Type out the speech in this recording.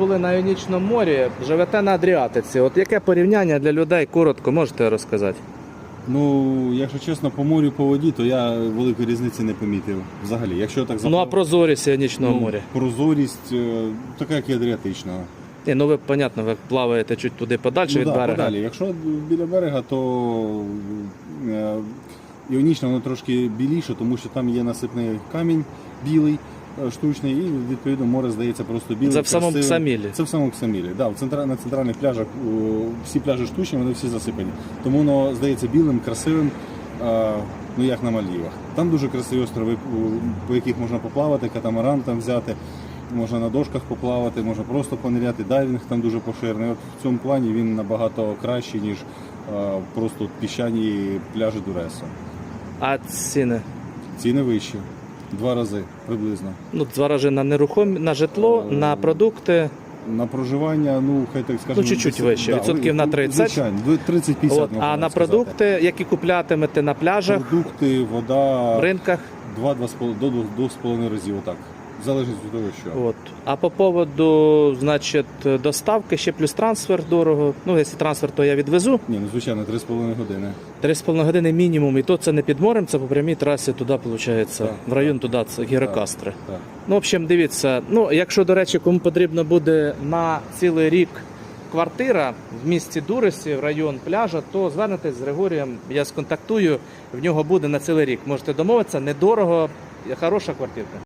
були на Іонічному морі, живете на Адріатиці. От яке порівняння для людей коротко можете розказати? Ну, якщо чесно, по морю, по воді, то я великої різниці не помітив. Взагалі, якщо так Ну а прозорість Іонічного ну, моря? Прозорість, е, така як і Адріатичного. Ні, ну ви, понятно, ви плаваєте чуть туди подальше ну, від да, берега. подалі. Якщо біля берега, то е, іонічне воно трошки біліше, тому що там є насипний камінь білий, штучний, і відповідно море здається просто білим. Це в самому. Ксамілі. Це в самому Ксамілі. Да, в центра... На центральних пляжах всі пляжі штучні, вони всі засипані. Тому воно здається білим, красивим, е, ну як на Мальдівах. Там дуже красиві острови, по яких можна поплавати, катамаран там взяти. Можна на дошках поплавати, можна просто пониряти. Дайвінг там дуже поширений. От в цьому плані він набагато кращий, ніж е, просто піщані пляжі Дуресо. А ціни? Ціни вищі. Два рази приблизно. Ну, два рази на нерухомі, на житло, Е, на продукти. На проживання, ну хай так скажемо, Ну, чуть-чуть десять- вище, відсотків на 30. Звичайно, 30-50 От, можна а на сказати. продукти, які куплятимете на пляжах, Продукти, вода, в ринках. 2-2,5 до 2,5 разів отак. Залежить від того, що. От. А по поводу, значить, доставки ще плюс трансфер дорого. Ну, якщо трансфер, то я відвезу. Ні, ну звичайно, 3,5 години. 3,5 години мінімум, і то це не під морем, це по прямій трасі туди, виходить, Так, в район туди, це Гірокастри. Так. Ну, в общем, дивіться, ну, якщо, до речі, кому потрібно буде на цілий рік квартира в місті Дуресі, в район пляжа, то звернетесь з Григорієм, я сконтактую, в нього буде на цілий рік. Можете домовитися, недорого, хороша квартирка.